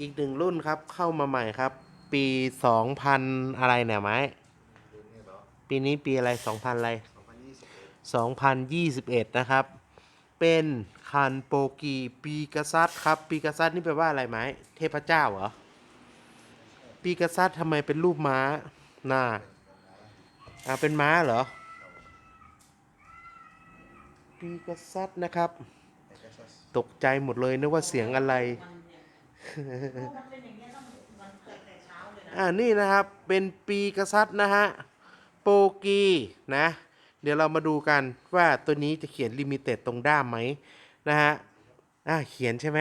อีกหนึ่งรุ่นครับเข้ามาใหม่ครับ ปี2000อะไรเนี่ยไหมรุ่นนี้เหรอปีนี้ปีอะไร2000อะไร2021 2021นะครับ เป็นคันโปกีปีกษัตริย์ครับ ปีกษัตริย์นี่แปลว่าอะไรไหมเทพเจ้าเหรอปีกษัตริย์ทำไมเป็นรูปม้าน่าอ่าเป็นม้าเหรอปีกษัตริย์นะครับ ตกใจหมดเลยนึกว่าเสียงอะไร อ่านี่นะครับเป็นปีกษัตริย์นะฮะโปกีนะ เดี๋ยวเรามาดูกันว่าตัวนี้จะเขียนลิมิเต็ดตรงด้ามไหมนะฮะอ่าเขียนใช่ไหม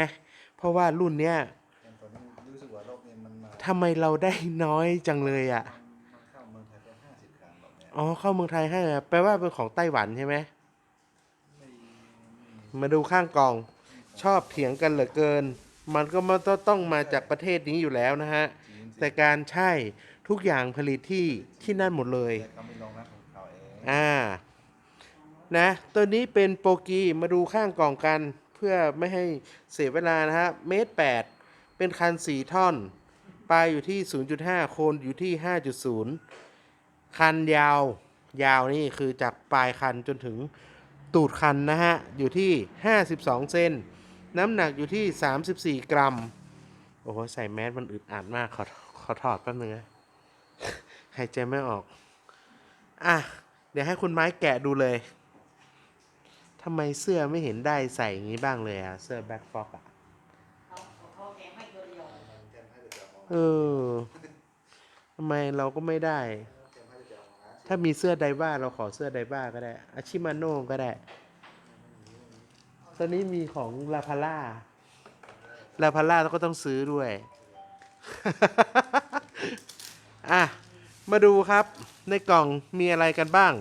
เพราะว่ารุ่นเนี้ยอย่างตอนนี้รู้สึกว่าโลกนี้มันมาทำไมเราได้น้อยจังเลยอะ่ะมันเข้าเมืองไทยแค่ห้าสิบครั้งแบบเนี้ยอ๋อเข้าเมืองไทยให้อะแปลว่าเป็นของไต้หวันใช่ไหมไม่ไม่มาดูข้างกล่องชอบเถียงกันเหลือเกิน มันก็มาต้องมาจากประเทศนี้อยู่แล้วนะฮะจีนสิแต่การใช่ทุกอย่างผลิตที่ที่นั่นหมดเลยแต่เขาไม่ลงนะของเขาเองอ่านะตัวนี้เป็นโปรกีมาดูข้างกล่องกันเพื่อไม่ให้เสียเวลานะฮะเมตรแปดเป็นคันสีท่อน ปลายอยู่ที่ 0.5 โคนอยู่ที่ 5.0 คันยาว ยาวนี่คือจากปลายคันจนถึงตูดคันนะฮะ อยู่ที่ 52 เซน น้ำหนักอยู่ที่ 34 กรัม โอ้โห ใส่แมสมันอึดอัดมาก ขอขอถอดแป๊บนึงนะหายใจไม่ออก อะ เดี๋ยวให้คุณไม้แกะดูเลยทำไมเสื้อไม่เห็นได้ใส่อย่างนี้บ้างเลยอะเสื้อแบ็คฟ็อกอะมันแกมให้เดี๋ยวจะเออทำไมเราก็ไม่ได้ ถ้ามีเสื้อไดบ้าเราขอเสื้อไดบ้าก็ได้อาชิมาโน่ก็ได้ ตอนนี้มีของลาพาร่าลาพาร่าเราก็ต้องซื้อด้วย อะ มาดูครับ ในกล่องมีอะไรกันบ้าง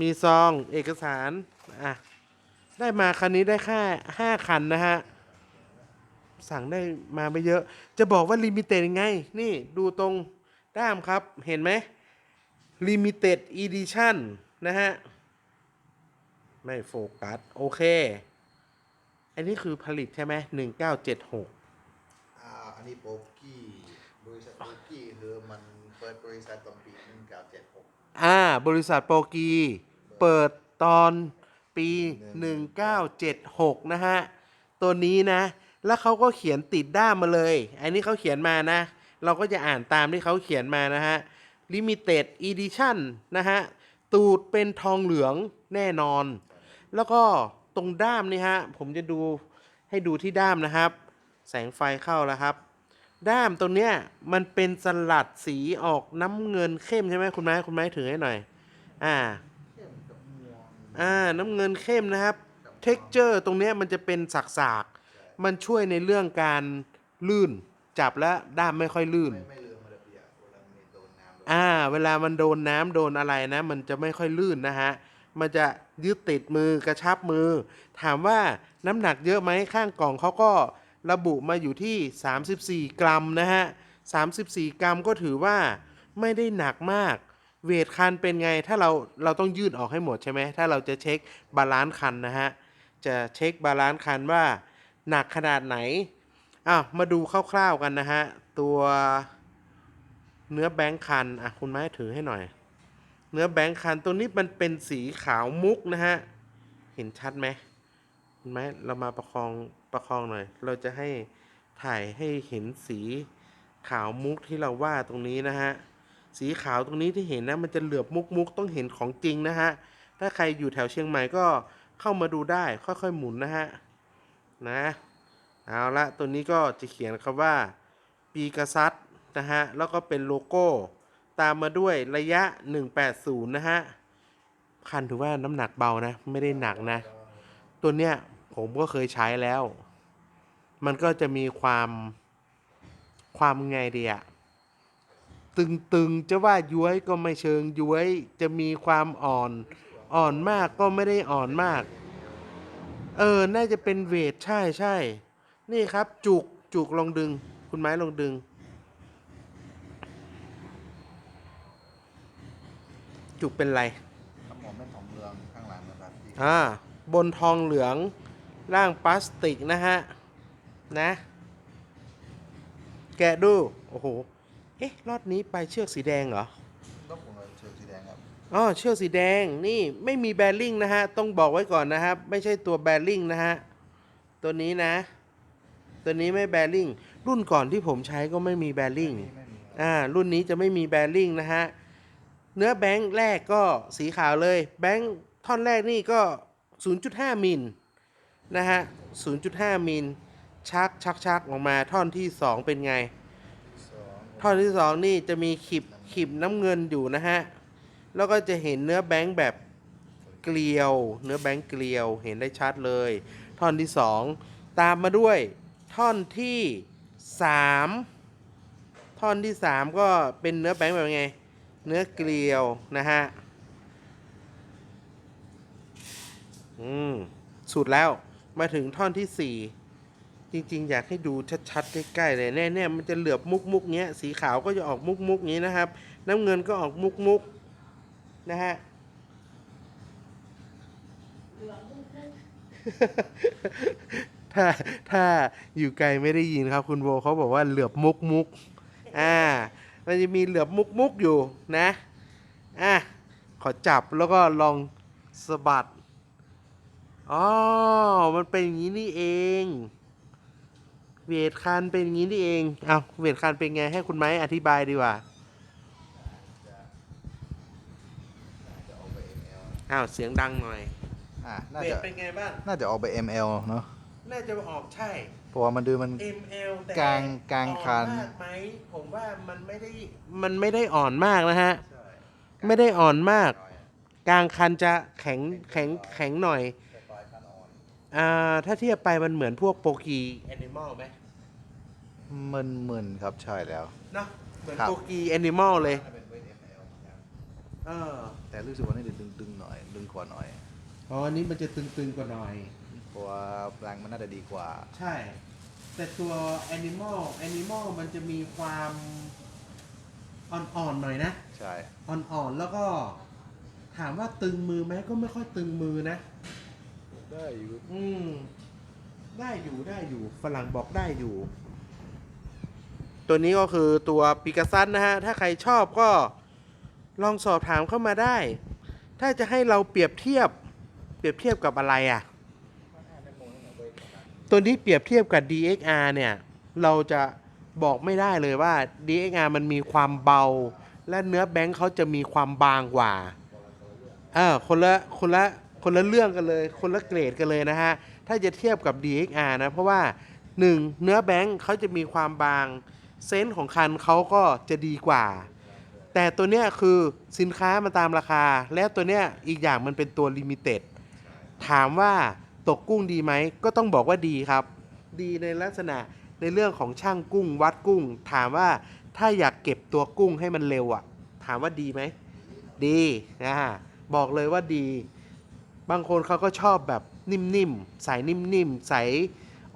มีซองเอกสาร อะ ได้มาคันนี้ได้แค่ห้าคันนะฮะ สั่งได้มาไม่เยอะ จะบอกว่าลิมิเต็ดไง นี่ดูตรงด้ามครับ เห็นไหม Limited Edition นะฮะ ไม่โฟกัส โอเค อันนี้คือผลิตใช่ไหม1976อ่าอันนี้โป๊กกี้บริษัทโป๊กกี้คือมันเปิดบริษัทตอนปี1976อ่า บริษัทโปรกีเปิดตอนปี 1976 นะฮะ ตัวนี้นะ แล้วเขาก็เขียนติดด้ามมาเลย อันนี้เขาเขียนมานะ เราก็จะอ่านตามที่เขาเขียนมานะฮะ Limited Edition นะฮะ ตูดเป็นทองเหลืองแน่นอน แล้วก็ตรงด้ามนี่ฮะผมจะดูให้ดูที่ด้ามนะครับ แสงไฟเข้าแล้วครับ ด้ามตรงเนี้ยมันเป็นสลัดสีออกน้ำเงินเข้มใช่ไหมคุณไม้คุณไม้ถือให้หน่อย อ่าอ่าน้ำเงินเข้มนะครับเท็กเจอร์ตรงเนี้ยมันจะเป็นสากๆมันช่วยในเรื่องการลื่นจับแล้วด้ามไม่ค่อยลื่นไม่ไม่ลืมมาระเบียบเวลามีโดนน้ำโดนอ่า เวลามันโดนน้ำโดนอะไรนะ มันจะไม่ค่อยลื่นนะฮะ มันจะ ยึดติดมือกระชับมือ ถามว่าน้ำหนักเยอะไหมข้างกล่องเขาก็ระบุมาอยู่ที่ 34 กรัมนะฮะ 34 กรัมก็ถือว่าไม่ได้หนักมาก เวทคันเป็นไงถ้าเราเราต้องยืดออกให้หมดใช่ไหมถ้าเราจะเช็คบาลานซ์คันนะฮะ จะเช็คบาลานซ์คันว่าหนักขนาดไหนอ้าวมาดูคร่าวๆกันนะฮะ ตัวเนื้อแบงค์คันอะคุณไม้ถือให้หน่อย เนื้อแบงค์คันตัวนี้มันเป็นสีขาวมุกนะฮะ เห็นชัดไหมเห็นไหมเรามาประคองประคองหน่อย เราจะให้ถ่ายให้เห็นสีขาวมุกที่เราว่าตรงนี้นะฮะ สีขาวตรงนี้ที่เห็นนะ มันจะเหลือบมุกมุกต้องเห็นของจริงนะฮะ ถ้าใครอยู่แถวเชียงใหม่ก็เข้ามาดูได้ค่อยๆหมุนนะฮะ นะ เอาละตัวนี้ก็จะเขียนคำว่า ปีกษัตริย์นะฮะ แล้วก็เป็นโลโก้ ตามมาด้วยระยะ 180 นะฮะ คันถือว่าน้ำหนักเบานะ ไม่ได้หนักนะ ตัวเนี้ยผมก็เคยใช้แล้ว มันก็จะมีความความไงดีอะตึงๆ จะว่าย้วยก็ไม่เชิงย้วย จะมีความอ่อนอ่อนมากก็ไม่ได้อ่อนมาก เออ น่าจะเป็นเวทใช่ใช่ นี่ครับจุกจุกลองดึง คุณไม้ลองดึง จุกเป็นไรน้ำหอมเป็นของเมืองข้างหลังนะครับที่อ่าบนทองเหลืองล่างพลาสติกนะฮะ นะ แกะดู โอ้โห เอ๊ะรอดนี้ไปเชือกสีแดงเหรอต้องผมเอาเชือกสีแดงครับอ๋อเชือกสีแดงนี่ไม่มีแบริ่งนะฮะ ต้องบอกไว้ก่อนนะครับ ไม่ใช่ตัวแบริ่งนะฮะ ตัวนี้นะ ตัวนี้ไม่แบริ่งรุ่นก่อนที่ผมใช้ก็ไม่มีแบริ่งไม่มีครับ อ่ารุ่นนี้จะไม่มีแบริ่งนะฮะ เนื้อแบงค์แรกก็สีขาวเลย แบงค์ท่อนแรกนี่ก็ 0.5 มิลนะฮะ 0.5 มิล ชักชักชักออกมาท่อนที่ 2 เป็นไงสองท่อนที่ 2 นี่จะมีขีบขีบน้ำเงินอยู่นะฮะ แล้วก็จะเห็นเนื้อแบงค์แบบเกลียว เนื้อแบงค์เกลียวเห็นได้ชัดเลย ท่อนที่ 2 ตามมาด้วยท่อนที่ 3 ท่อนที่ 3 ก็เป็นเนื้อแบงค์แบบไง เนื้อเกลียวนะฮะ อืม สุดแล้วมาถึงท่อนที่4จริง ๆ อยากให้ดูชัดๆ ใกล้ๆเลยแน่ๆมันจะเหลือบมุกมุกเงี้ย สีขาวก็จะออกมุกมุกๆงี้นะครับ น้ำเงินก็ออกมุกมุกนะฮะถ้าถ้าอยู่ไกลไม่ได้ยินครับ คุณโบเขาบอกว่าเหลือบมุกมุก อ่า มันจะมีเหลือบมุกมุกอยู่นะอะขอจับแล้วก็ลองสะบัดอ๋อมันเป็นอย่างนี้นี่เอง เวทคันเป็นอย่างนี้นี่เองเอาเวทคันเป็นไงให้คุณไม้อธิบายดีกว่าจะออกไป ML อ้าวเสียงดังหน่อยอะน่าเวทจะเป็นไงบ้างน่าจะออกไป ML เนาะน่าจะออกใช่ เพราะว่ามันดูมัน ML แต่กลางกลางคัน อ่อมากไหมผมว่ามันไม่ได้มันไม่ได้อ่อนมากนะฮะ ใช่ไม่ได้อ่อนมาก น้อยอะกลางคันจะแข็งแข็งแข็งหน่อย แต่ปลายคันอ่อนอ่า ถ้าเทียบไปมันเหมือนพวกโปกีแอนิมอลไหมมึนมึนๆครับใช่แล้ว เนาะเหมือนครับ โปกีแอนิมอลเลยเป็นเวท ML ครับเออแต่รู้สึกว่านี่ดึงดึงๆหน่อย ดึงกว่าหน่อย อ๋ออันนี้มันจะตึงๆกว่าหน่อย เพราะว่าแรงมันน่าจะดีกว่า ใช่ แต่ตัว Animal Animal มันจะมีความอ่อนๆหน่อยนะ ใช่ อ่อนๆแล้วก็ถามว่าตึงมือไหมก็ไม่ค่อยตึงมือนะ ได้อยู่อืม ได้อยู่ได้อยู่ ฝรั่งบอกได้อยู่ ตัวนี้ก็คือตัวปิกัซันนะฮะ ถ้าใครชอบก็ลองสอบถามเข้ามาได้ ถ้าจะให้เราเปรียบเทียบ เปรียบเทียบกับอะไรอะ ตัวนี้เปรียบเทียบกับ DXR เนี่ย เราจะบอกไม่ได้เลยว่า DXR มันมีความเบา และเนื้อแบงค์เขาจะมีความบางกว่าเออคนละคนละคนละเรื่องกันเลย คนละเกรดกันเลยนะฮะ ถ้าจะเทียบกับ DXR นะ เพราะว่า 1. เนื้อแบงค์เขาจะมีความบาง เซนส์ของคันเขาก็จะดีกว่า แต่ตัวเนี้ยคือสินค้ามันตามราคา และตัวเนี้ยอีกอย่างมันเป็นตัวลิมิเต็ดถามว่า ตกกุ้งดีไหม ก็ต้องบอกว่าดีครับ ดีในลักษณะในเรื่องของช่างกุ้งวัดกุ้ง ถามว่าถ้าอยากเก็บตัวกุ้งให้มันเร็วอะ่ะ ถามว่าดีไหม ดีนะบอกเลยว่าดี บางคนเขาก็ชอบแบบนิ่มๆสายนิ่มๆสาย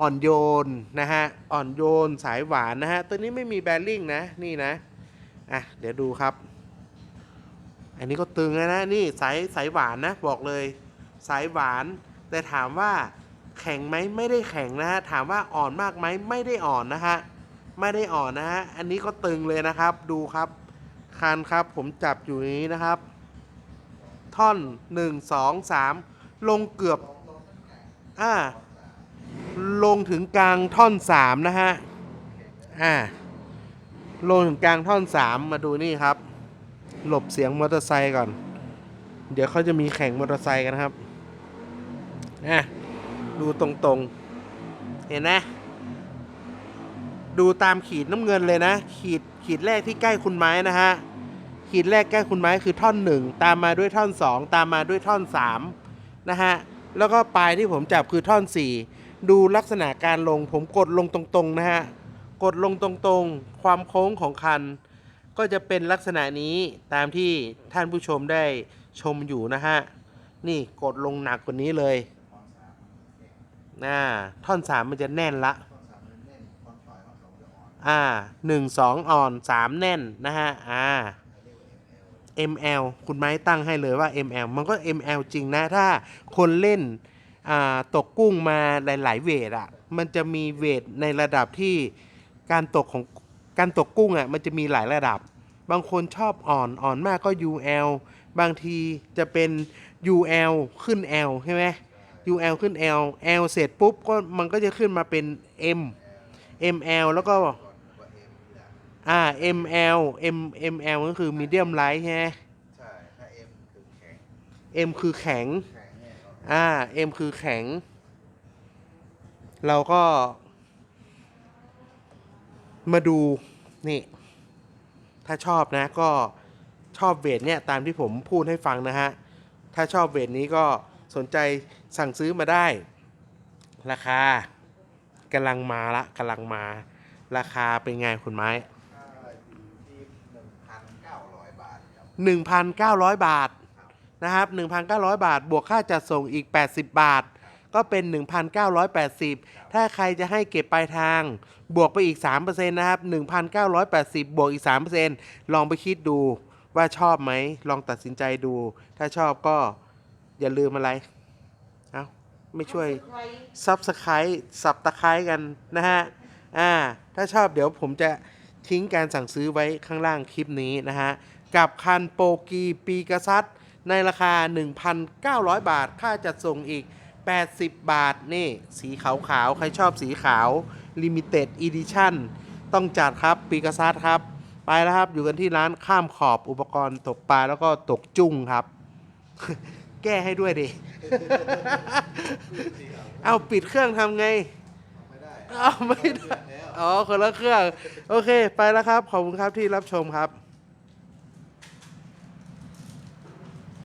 อ่อนโยนนะฮะอ่อนโยนสายหวานนะฮะตัวนี้ไม่มีแบริ่งนะนี่นะอะเดี๋ยวดูครับ อันนี้ก็ตึงนะนี่สายสายหวานนะบอกเลย สายหวาน แต่ถามว่าแข็งไหมไม่ได้แข็งนะฮะถามว่าอ่อนมากไหมไม่ได้อ่อนนะฮะไม่ได้อ่อนนะฮะอันนี้ก็ตึงเลยนะครับดูครับคันครับผมจับอยู่นี้นะครับ ท่อน 1 2 3 ลงเกือบอ่าลงถึงกลางท่อน 3 นะฮะอ่าลงถึงกลางท่อน 3 มาดูนี่ครับ หลบเสียงมอเตอร์ไซค์ก่อน เดี๋ยวเขาจะมีแข่งมอเตอร์ไซค์กันครับ อะดูตรงๆ เห็นไหมดูตามขีดน้ำเงินเลยนะ ขีดขีดแรกที่ใกล้คุณไม้นะฮะขีดแรกใกล้คุณไม้คือท่อนหนึ่งตามมาด้วยท่อนสองตามมาด้วยท่อนสามนะฮะแล้วก็ปลายที่ผมจับคือท่อนสี่ดูลักษณะการลงผมกดลงตรงๆนะฮะกดลงตรงๆ ความโค้งของคัน ก็จะเป็นลักษณะนี้ตามที่ท่านผู้ชมได้ชมอยู่นะฮะนี่กดลงหนักกว่านี้เลย น่าท่อนสามมันจะแน่นละ อ่าหนึ่งสองอ่อนสามแน่นนะฮะ อ่า ML คุณไม้ตั้งให้เลยว่า ML มันก็ ML จริงนะ ถ้าคนเล่นอ่าตกกุ้งมาหลาย ๆ เวทอะ มันจะมีเวทในระดับที่การตกของการตกกุ้งอะ มันจะมีหลายระดับ บางคนชอบอ่อนอ่อนมากก็ UL บางทีจะเป็น UL ขึ้น L ใช่ไหม UL ขึ้น L L เสร็จปุ๊บก็มันก็จะขึ้นมาเป็น M ML แล้วก็ก่อนว่าเอ็มนี่แหละอ่า ML M ML ก็คือ medium light ใช่ไหมใช่ถ้าเอ็มคือแข็ง M คือแข็งแข็งเนี่ยเราอ่า M คือแข็ง เราก็ มาดู นี่ ถ้าชอบนะก็ชอบเวทเนี่ย ตามที่ผมพูดให้ฟังนะฮะ ถ้าชอบเวทนี้ก็ สนใจสั่งซื้อมาได้ ราคากำลังมาละกำลังมา ราคาเป็นไงคุณไม้ถ้าอยู่ที่หนึ่งพันเก้าร้อยบาทครับ1,900บาทนะครับ1,900บาท บวกค่าจัดส่งอีก 80 บาท ก็เป็น 1,980 ถ้าใครจะให้เก็บปลายทาง บวกไปอีก 3%นะครับ 1,980 บวกอีก 3%ลองไปคิดดูว่าชอบไหม ลองตัดสินใจดู ถ้าชอบก็ อย่าลืมอะไรเอ้าไม่ช่วยซับสไครต์สับตะไคร้กันนะฮะอ่าถ้าชอบเดี๋ยวผมจะทิ้งการสั่งซื้อไว้ข้างล่างคลิปนี้นะฮะ กับคันโปกีปีกษัตริย์ในราคา 1,900 บาท ค่าจัดส่งอีก 80 บาท นี่ สีขาวๆใครชอบสีขาว Limited Edition ต้องจัดครับปีกษัตริย์ครับ ไปแล้วครับ อยู่กันที่ร้านข้ามขอบอุปกรณ์ตกปลาแล้วก็ตกจุ้งครับ แก้ให้ด้วยดิ เอาปิดเครื่องทำไง ไม่ได้ เอาไม่ได้เลือกแล้วอ๋อคนละเครื่อง โอเค ไปแล้วครับ ขอบคุณครับที่รับชมครับ